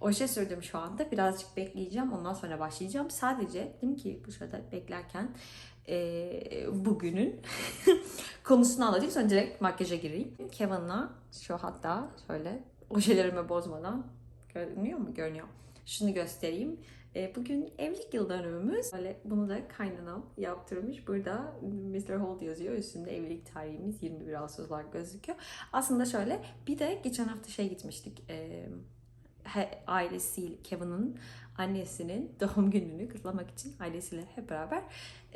Oje sürdüm şu anda. Birazcık bekleyeceğim. Ondan sonra başlayacağım. Sadece dedim ki bu sırada beklerken eee, bugünün konusunu anlatayım. Sonra direkt makyaja gireyim. Kevin'la şu hatta şöyle ojelerimi bozmadan görünüyor mu? Görünüyor. Şunu göstereyim. E, Bugün evlilik yıl dönümümüz. Böyle bunu da kaynanam yaptırmış. Burada Mr. Holt yazıyor. Üstünde evlilik tarihimiz 21 Ağustos olarak gözüküyor. Aslında şöyle bir de geçen hafta şey gitmiştik. E, he- ailesi Kevin'ın annesinin doğum gününü kutlamak için ailesiyle hep beraber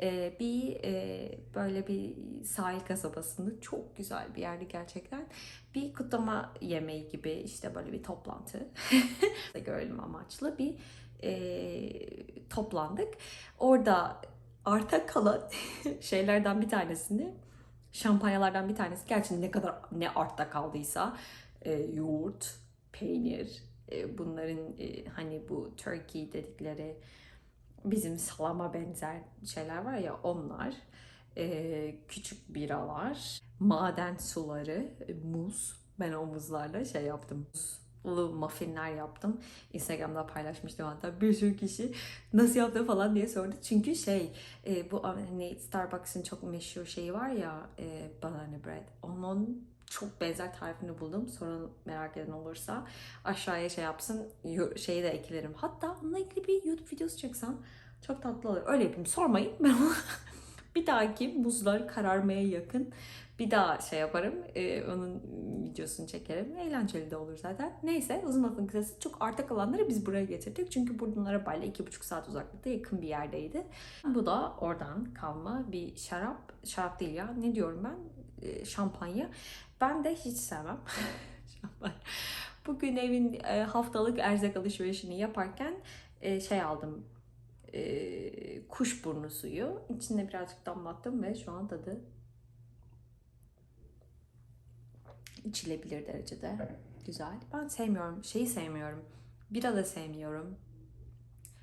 e, bir e, böyle bir sahil kasabasında çok güzel bir yerdi gerçekten. Bir kutlama yemeği gibi işte böyle bir toplantı görelim amaçlı bir e, toplandık. Orada arta kalan şeylerden bir tanesini şampanyalardan bir tanesi gerçi ne kadar ne artta kaldıysa e, yoğurt, peynir, bunların e, hani bu turkey dedikleri bizim salama benzer şeyler var ya onlar e, küçük biralar, maden suları, e, muz. Ben o muzlarla şey yaptım. Muzlu muffinler yaptım. Instagram'da paylaşmıştım hatta bir sürü kişi nasıl yaptı falan diye sordu. Çünkü şey bu hani Starbucks'ın çok meşhur şeyi var ya banana bread. Onun çok benzer tarifini buldum. Sonra merak eden olursa aşağıya şey yapsın şeyi de eklerim. Hatta onunla ilgili bir YouTube videosu çeksem çok tatlı olur. Öyle yapayım. Sormayın. Ben bir dahaki muzlar kararmaya yakın bir daha şey yaparım. Ee, onun videosunu çekerim. Eğlenceli de olur zaten. Neyse uzun lafın kısası çok arta kalanları biz buraya getirdik. Çünkü buradan arabayla iki buçuk saat uzaklıkta yakın bir yerdeydi. Bu da oradan kalma bir şarap. Şarap değil ya. Ne diyorum ben? Ee, şampanya. Ben de hiç sevmem. şampanya. Bugün evin e, haftalık erzak alışverişini yaparken e, şey aldım. E, kuşburnu suyu. İçine birazcık damlattım ve şu an tadı içilebilir derecede güzel. Ben sevmiyorum. Şeyi sevmiyorum. Bira da sevmiyorum.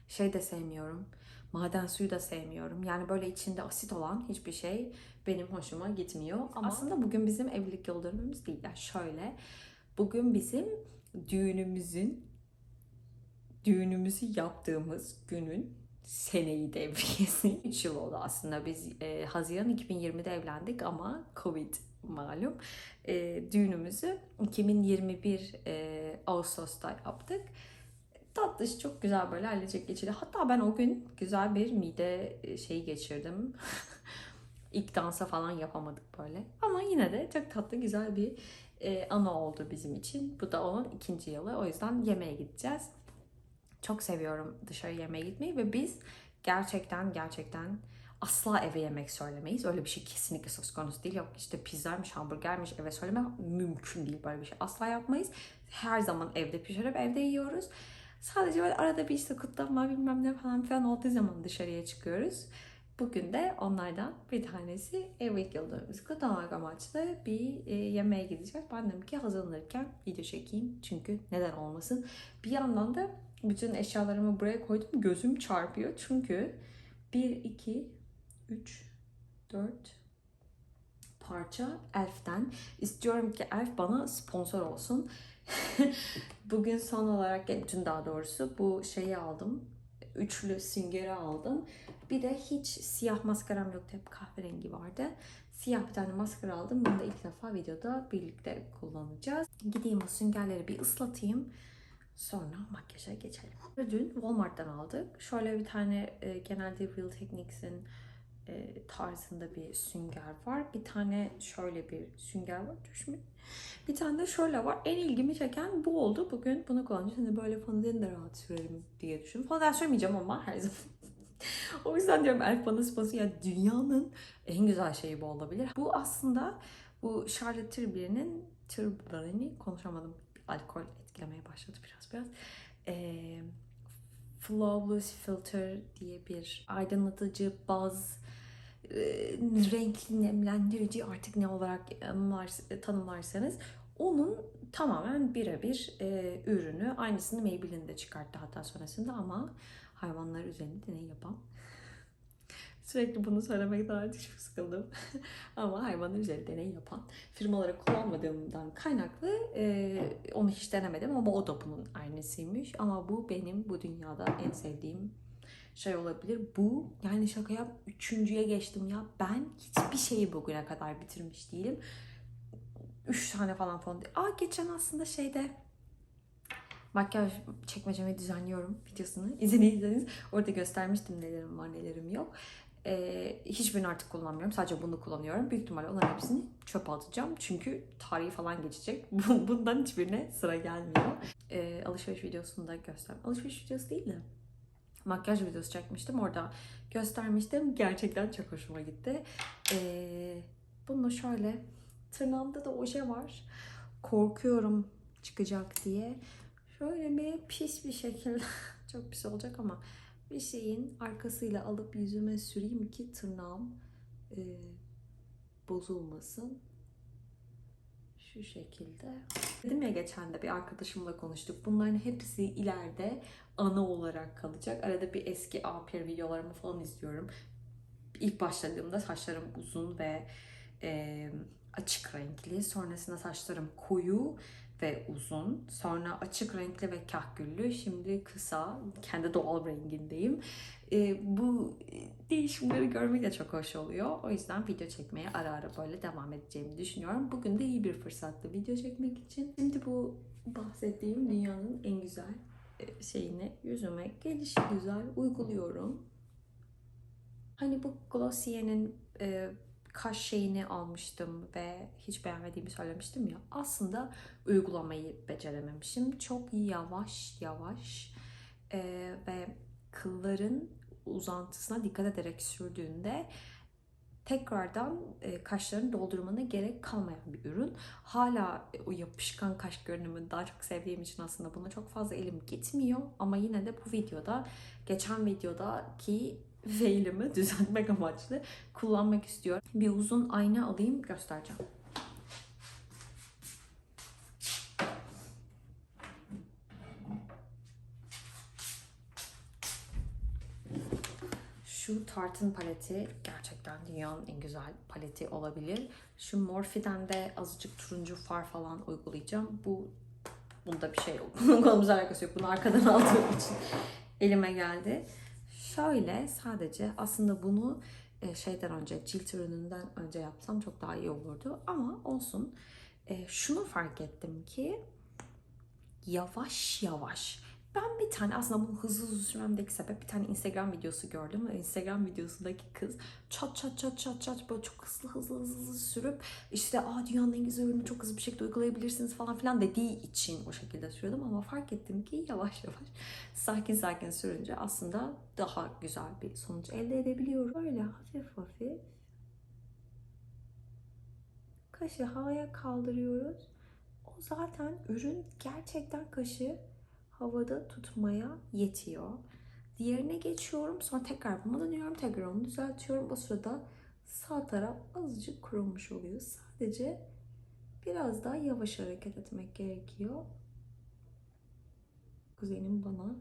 Şey de sevmiyorum. Maden suyu da sevmiyorum. Yani böyle içinde asit olan hiçbir şey benim hoşuma gitmiyor. Ama aslında bugün bizim evlilik yıl değil. Yani şöyle. Bugün bizim düğünümüzün düğünümüzü yaptığımız günün seneyi devriyesi. 3 yıl oldu aslında. Biz e, Haziran 2020'de evlendik ama Covid malum. E, düğünümüzü 2021 e, Ağustos'ta yaptık. Tatlış çok güzel böyle ailecek geçirdi. Hatta ben o gün güzel bir mide e, şeyi geçirdim. İlk dansa falan yapamadık böyle. Ama yine de çok tatlı güzel bir e, anı oldu bizim için. Bu da onun ikinci yılı. O yüzden yemeğe gideceğiz. Çok seviyorum dışarı yemeğe gitmeyi ve biz gerçekten gerçekten asla eve yemek söylemeyiz. Öyle bir şey kesinlikle söz konusu değil. Yok işte pizzaymış, hamburgermiş eve söylemek mümkün değil böyle bir şey. Asla yapmayız. Her zaman evde pişirip evde yiyoruz. Sadece böyle arada bir işte kutlama bilmem ne falan filan olduğu zaman dışarıya çıkıyoruz. Bugün de onlardan bir tanesi evlilik yıl dönümümüzü kutlamak amaçlı bir e, yemeğe gideceğiz. Ben dedim ki hazırlanırken video çekeyim. Çünkü neden olmasın. Bir yandan da bütün eşyalarımı buraya koydum. Gözüm çarpıyor. Çünkü 1, 2, 3, 4 parça Elf'ten. İstiyorum ki Elf bana sponsor olsun. Bugün son olarak, yani dün daha doğrusu bu şeyi aldım. Üçlü süngeri aldım. Bir de hiç siyah maskaram yoktu. Hep kahverengi vardı. Siyah bir tane maskara aldım. Bunu da ilk defa videoda birlikte kullanacağız. Gideyim bu süngerleri bir ıslatayım. Sonra makyaja geçelim. Dün Walmart'tan aldık. Şöyle bir tane e, genelde Real Techniques'in e, tarzında bir sünger var. Bir tane şöyle bir sünger var. Düşme. Bir tane de şöyle var. En ilgimi çeken bu oldu. Bugün bunu kullanacağım. Hani böyle fondöteni de rahat sürerim diye düşündüm. Fondöten sürmeyeceğim ama her zaman. o yüzden diyorum Elf bana sponsor. Ya dünyanın en güzel şeyi bu olabilir. Bu aslında bu Charlotte Tilbury'nin Tilbury'ni konuşamadım. Alkol etkilemeye başladı biraz biraz. Ee, Flawless Filter diye bir aydınlatıcı, baz, renkli nemlendirici artık ne olarak anlar, tanımlarsanız onun tamamen birebir e, ürünü. Aynısını Maybelline de çıkarttı hatta sonrasında ama hayvanlar üzerinde deney yapan Sürekli bunu söylemekten artık çok sıkıldım. Ama hayvanın üzerinde deney yapan firmaları kullanmadığımdan kaynaklı e, onu hiç denemedim ama o da bunun aynısıymış. Ama bu benim bu dünyada en sevdiğim şey olabilir. Bu yani şaka yap üçüncüye geçtim ya. Ben hiçbir şeyi bugüne kadar bitirmiş değilim. Üç tane falan fon. Aa geçen aslında şeyde makyaj çekmecemi düzenliyorum videosunu. İzlediyseniz orada göstermiştim nelerim var nelerim yok. Ee, hiçbirini artık kullanmıyorum. Sadece bunu kullanıyorum. Büyük ihtimalle onların hepsini çöpe atacağım. Çünkü tarihi falan geçecek. Bundan hiçbirine sıra gelmiyor. Ee, alışveriş videosunda göster. Alışveriş videosu değil de makyaj videosu çekmiştim. Orada göstermiştim. Gerçekten çok hoşuma gitti. Ee, bunu şöyle tırnağımda da oje var. Korkuyorum çıkacak diye. Şöyle bir pis bir şekilde çok pis olacak ama bir şeyin arkasıyla alıp yüzüme süreyim ki tırnağım e, bozulmasın. Şu şekilde. Dedim ya geçen de bir arkadaşımla konuştuk. Bunların hepsi ileride ana olarak kalacak. Arada bir eski A1 videolarımı falan izliyorum. İlk başladığımda saçlarım uzun ve e, açık renkli. Sonrasında saçlarım koyu ve uzun. Sonra açık renkli ve kahküllü. Şimdi kısa, kendi doğal rengindeyim. E, bu değişimleri görmek de çok hoş oluyor. O yüzden video çekmeye ara ara böyle devam edeceğimi düşünüyorum. Bugün de iyi bir fırsattı video çekmek için. Şimdi bu bahsettiğim dünyanın en güzel e, şeyini yüzüme gelişi güzel uyguluyorum. Hani bu Glossier'in e, kaş şeyini almıştım ve hiç beğenmediğimi söylemiştim ya. Aslında uygulamayı becerememişim. Çok yavaş yavaş e, ve kılların uzantısına dikkat ederek sürdüğünde tekrardan e, kaşlarını doldurmana gerek kalmayan bir ürün. Hala o yapışkan kaş görünümünü daha çok sevdiğim için aslında buna çok fazla elim gitmiyor. Ama yine de bu videoda, geçen videodaki failimi düzeltmek amaçlı kullanmak istiyorum. Bir uzun ayna alayım göstereceğim. Şu Tarte'ın paleti gerçekten dünyanın en güzel paleti olabilir. Şu Morphe'den de azıcık turuncu far falan uygulayacağım. Bu bunda bir şey yok. Konumuzla alakası yok. Bunu arkadan aldığım için elime geldi. Şöyle sadece aslında bunu e, şeyden önce cilt ürününden önce yapsam çok daha iyi olurdu. Ama olsun. E, şunu fark ettim ki yavaş yavaş ben bir tane aslında bunu hızlı hızlı sürmemdeki sebep bir tane Instagram videosu gördüm Instagram videosundaki kız çat çat çat çat çat böyle çok hızlı hızlı hızlı, hızlı sürüp işte aa dünyanın en güzel ürünü çok hızlı bir şekilde uygulayabilirsiniz falan filan dediği için o şekilde sürüyordum ama fark ettim ki yavaş yavaş sakin sakin sürünce aslında daha güzel bir sonuç elde edebiliyorum. Böyle hafif hafif kaşı havaya kaldırıyoruz. O zaten ürün gerçekten kaşı havada tutmaya yetiyor. Diğerine geçiyorum. Sonra tekrar buna dönüyorum. Tekrar onu düzeltiyorum. O sırada sağ taraf azıcık kurulmuş oluyor. Sadece biraz daha yavaş hareket etmek gerekiyor. Kuzenim bana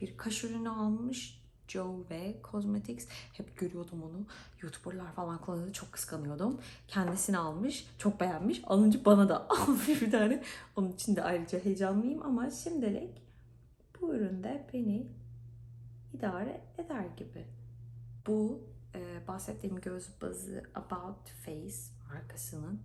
bir kaş ürünü almış. Joe ve Cosmetics. Hep görüyordum onu. YouTuber'lar falan kullanıyordu. Çok kıskanıyordum. Kendisini almış. Çok beğenmiş. Alınca bana da almış bir tane. Onun için de ayrıca heyecanlıyım ama şimdilik bu üründe beni idare eder gibi. Bu e, bahsettiğim göz bazı About Face markasının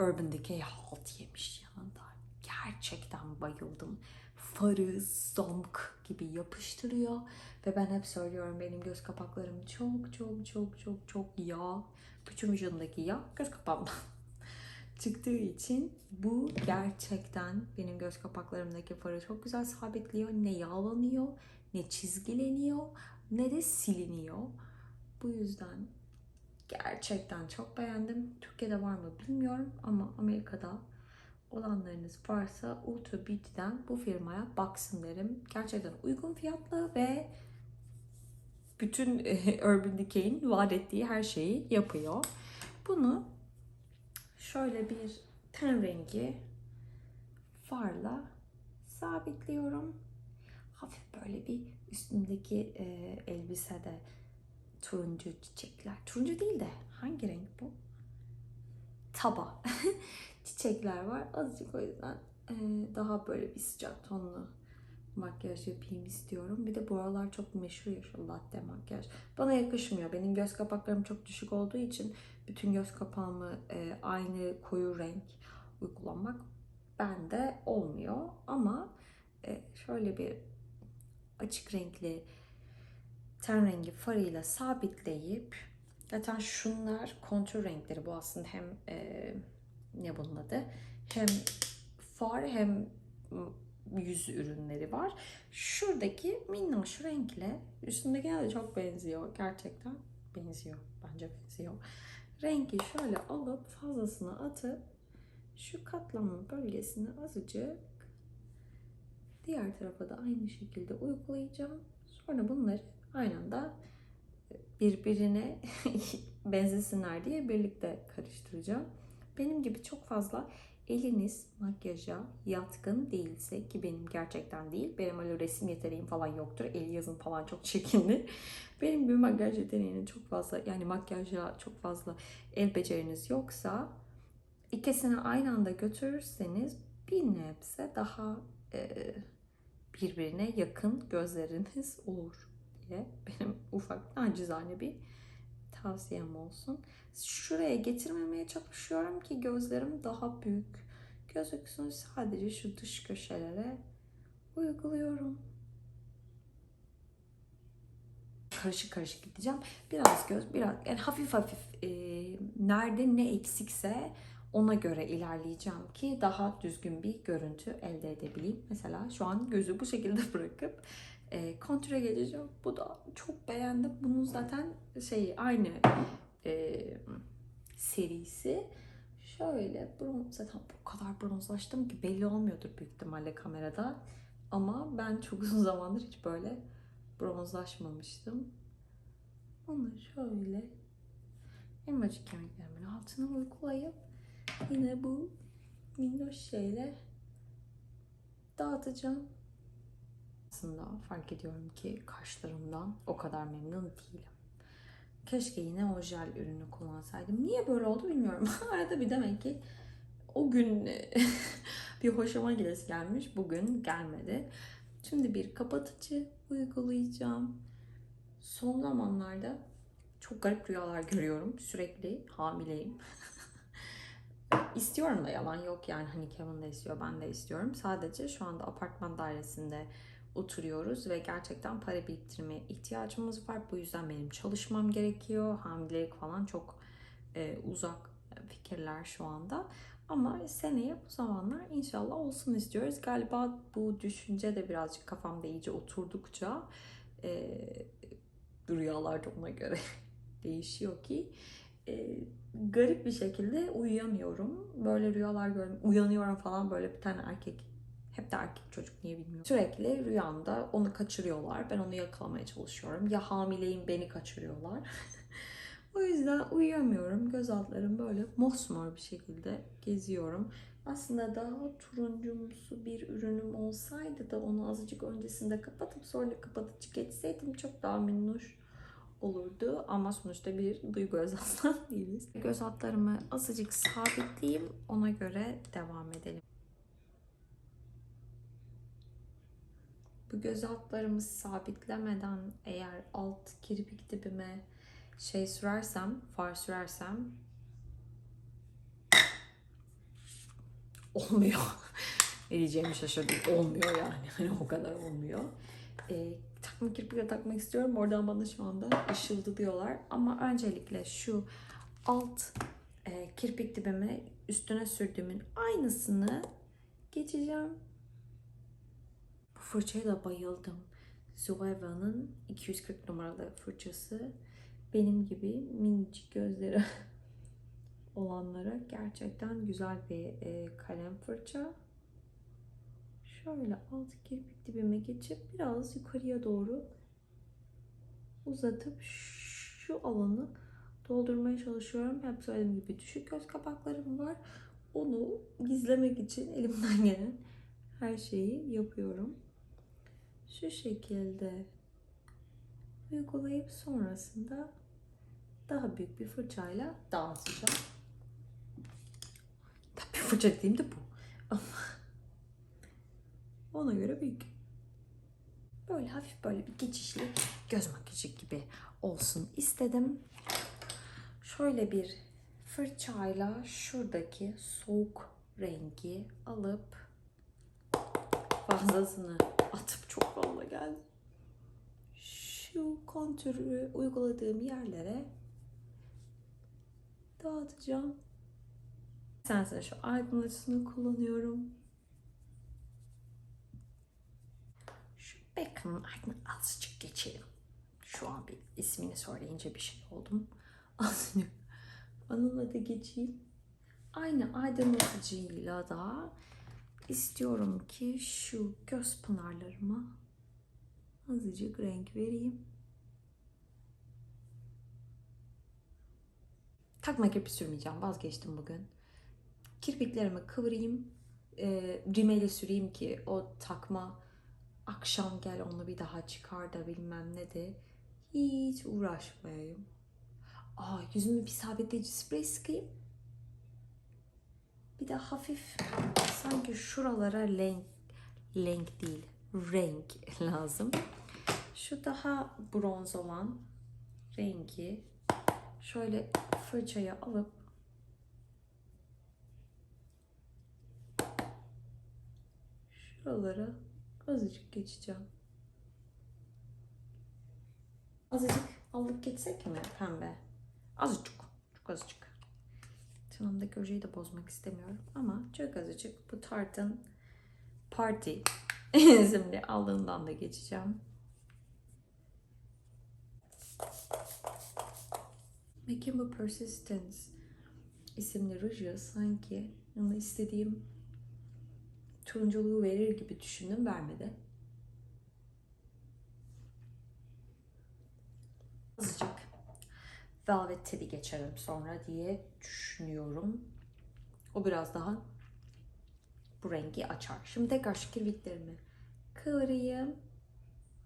Urban Decay halt yemiş yanında. Gerçekten bayıldım farı, zonk gibi yapıştırıyor. Ve ben hep söylüyorum benim göz kapaklarım çok çok çok çok çok yağ. Bütün vücudumdaki yağ göz kapağımdan çıktığı için bu gerçekten benim göz kapaklarımdaki farı çok güzel sabitliyor. Ne yağlanıyor, ne çizgileniyor, ne de siliniyor. Bu yüzden gerçekten çok beğendim. Türkiye'de var mı bilmiyorum ama Amerika'da olanlarınız varsa Ultra Beauty'den bu firmaya baksın derim. Gerçekten uygun fiyatlı ve bütün Urban Decay'in vaat ettiği her şeyi yapıyor. Bunu şöyle bir ten rengi farla sabitliyorum. hafif böyle bir üstündeki e, elbisede turuncu çiçekler. Turuncu değil de hangi renk bu? Taba. çiçekler var. Azıcık o yüzden e, daha böyle bir sıcak tonlu makyaj yapayım istiyorum. Bir de bu aralar çok meşhur ya şu latte makyaj. Bana yakışmıyor. Benim göz kapaklarım çok düşük olduğu için bütün göz kapağımı e, aynı koyu renk uygulamak bende olmuyor. Ama e, şöyle bir açık renkli ten rengi farıyla sabitleyip zaten şunlar kontür renkleri bu aslında hem e, ne bunun adı hem far hem yüz ürünleri var. Şuradaki minnoş renkle üstündekine de çok benziyor. Gerçekten benziyor. Bence benziyor. Rengi şöyle alıp fazlasını atıp şu katlama bölgesine azıcık diğer tarafa da aynı şekilde uygulayacağım. Sonra bunları aynı anda birbirine benzesinler diye birlikte karıştıracağım. Benim gibi çok fazla eliniz makyaja yatkın değilse ki benim gerçekten değil. Benim öyle resim yeteneğim falan yoktur. El yazım falan çok çekinir. Benim gibi makyaj yeteneğinin çok fazla yani makyaja çok fazla el beceriniz yoksa ikisini aynı anda götürürseniz bir nebze daha e, birbirine yakın gözleriniz olur diye benim ufak nacizane bir tavsiyem olsun. Şuraya getirmemeye çalışıyorum ki gözlerim daha büyük gözüksün. Sadece şu dış köşelere uyguluyorum. Karışık karışık gideceğim. Biraz göz, biraz yani hafif hafif e, nerede ne eksikse ona göre ilerleyeceğim ki daha düzgün bir görüntü elde edebileyim. Mesela şu an gözü bu şekilde bırakıp e, kontüre geleceğim. Bu da çok beğendim. Bunun zaten şey aynı e, serisi. Şöyle bronz zaten bu kadar bronzlaştım ki belli olmuyordur büyük ihtimalle kamerada. Ama ben çok uzun zamandır hiç böyle bronzlaşmamıştım. Onu şöyle elmacık kemiklerimin altına uygulayıp yine bu minnoş şeyle dağıtacağım. Aslında fark ediyorum ki kaşlarımdan o kadar memnun değilim. Keşke yine o jel ürünü kullansaydım. Niye böyle oldu bilmiyorum. Arada bir demek ki o gün bir hoşuma gidesi gelmiş. Bugün gelmedi. Şimdi bir kapatıcı uygulayacağım. Son zamanlarda çok garip rüyalar görüyorum. Sürekli hamileyim. İstiyorum da yalan yok yani hani Kevin de istiyor ben de istiyorum. Sadece şu anda apartman dairesinde oturuyoruz ve gerçekten para biriktirmeye ihtiyacımız var. Bu yüzden benim çalışmam gerekiyor. Hamilelik falan çok e, uzak fikirler şu anda. Ama seneye bu zamanlar inşallah olsun istiyoruz. Galiba bu düşünce de birazcık kafamda iyice oturdukça e, rüyalar da ona göre değişiyor ki e, garip bir şekilde uyuyamıyorum. Böyle rüyalar görüyorum. Uyanıyorum falan böyle bir tane erkek hep de erkek çocuk niye bilmiyorum. Sürekli rüyamda onu kaçırıyorlar. Ben onu yakalamaya çalışıyorum. Ya hamileyim beni kaçırıyorlar. o yüzden uyuyamıyorum. Göz altlarım böyle mosmor bir şekilde geziyorum. Aslında daha turuncumsu bir ürünüm olsaydı da onu azıcık öncesinde kapatıp sonra kapatıcı geçseydim çok daha minnoş olurdu. Ama sonuçta bir duygu özaslan değiliz. Göz altlarımı azıcık sabitleyeyim. Ona göre devam edelim. Bu göz altlarımı sabitlemeden eğer alt kirpik dibime şey sürersem, far sürersem olmuyor. ne diyeceğimi şaşırdım. Olmuyor yani. Hani o kadar olmuyor. Ee, takma kirpikle takmak istiyorum. Oradan bana şu anda ışıldı diyorlar. Ama öncelikle şu alt e, kirpik dibime üstüne sürdüğümün aynısını geçeceğim. Bu fırçaya da bayıldım. Zoeva'nın 240 numaralı fırçası. Benim gibi minicik gözleri olanlara gerçekten güzel bir e, kalem fırça. Şöyle alt kirpik dibime geçip biraz yukarıya doğru uzatıp şu alanı doldurmaya çalışıyorum. Hep söylediğim gibi düşük göz kapaklarım var. Onu gizlemek için elimden gelen her şeyi yapıyorum. şu şekilde uygulayıp sonrasında daha büyük bir fırçayla dağıtacağım. Tabii fırça dediğim de bu. Ama ona göre büyük. Böyle hafif böyle bir geçişli göz makyajı gibi olsun istedim. Şöyle bir fırçayla şuradaki soğuk rengi alıp fazlasını atıp çok fazla geldi. Şu kontürü uyguladığım yerlere dağıtacağım. Sense şu aydınlatıcısını kullanıyorum. Şu Beckham'ın ardına azıcık geçelim. Şu an bir ismini söyleyince bir şey oldum. Azıcık onunla da geçeyim. Aynı aydınlatıcıyla da istiyorum ki şu göz pınarlarıma azıcık renk vereyim. Takma kirpi sürmeyeceğim. Vazgeçtim bugün. Kirpiklerimi kıvırayım. E, rimeli süreyim ki o takma akşam gel onu bir daha çıkar da bilmem ne de hiç uğraşmayayım. Aa yüzümü bir sabitleyici sprey sıkayım. Bir de hafif sanki şuralara renk renk değil renk lazım. Şu daha bronz olan rengi şöyle fırçayı alıp şuralara azıcık geçeceğim. Azıcık alıp geçsek mi pembe? Azıcık. Çok azıcık. Tırnağımdaki ojeyi de bozmak istemiyorum ama çok azıcık bu Tarte'ın Party isimli aldığından da geçeceğim. Making bu Persistence isimli ruju sanki ona istediğim turunculuğu verir gibi düşündüm vermedi. Azıcık Velvet Teddy geçerim sonra diye düşünüyorum. O biraz daha bu rengi açar. Şimdi tekrar şu kirpiklerimi kıvırayım.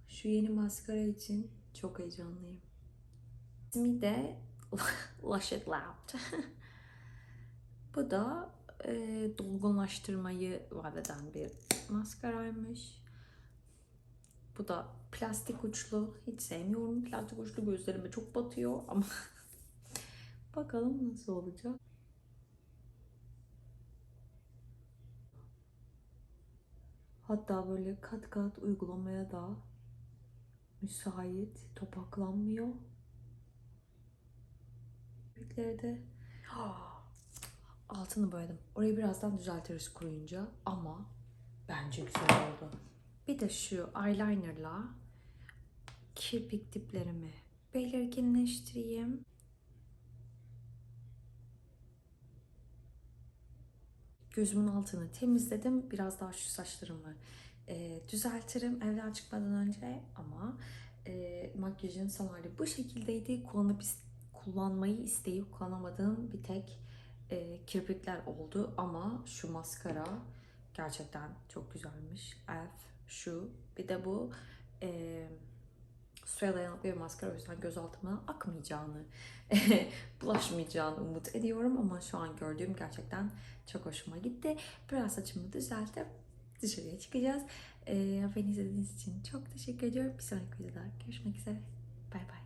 Şu yeni maskara için çok heyecanlıyım. İsmi de Lush It Loud. bu da e, dolgunlaştırmayı vaat eden bir maskaraymış. Bu da plastik uçlu. Hiç sevmiyorum plastik uçlu. Gözlerime çok batıyor ama bakalım nasıl olacak. Hatta böyle kat kat uygulamaya da müsait, topaklanmıyor. Kirpikleri de altını boyadım. Orayı birazdan düzeltiriz kuruyunca ama bence güzel oldu. Bir de şu eyelinerla kirpik diplerimi belirginleştireyim. Gözümün altını temizledim. Biraz daha şu saçlarımı e, düzeltirim evden çıkmadan önce ama e, makyajın son hali bu şekildeydi. Kullanıp kullanmayı isteyip kullanamadığım bir tek e, kirpikler oldu ama şu maskara gerçekten çok güzelmiş. Elf şu bir de bu e, suya dayanıklı bir maskara o yüzden göz altıma akmayacağını bulaşmayacağını umut ediyorum ama şu an gördüğüm gerçekten çok hoşuma gitti. Biraz saçımı düzeltip dışarıya çıkacağız. E, beni izlediğiniz için çok teşekkür ediyorum. Bir sonraki videoda görüşmek üzere. Bay bay.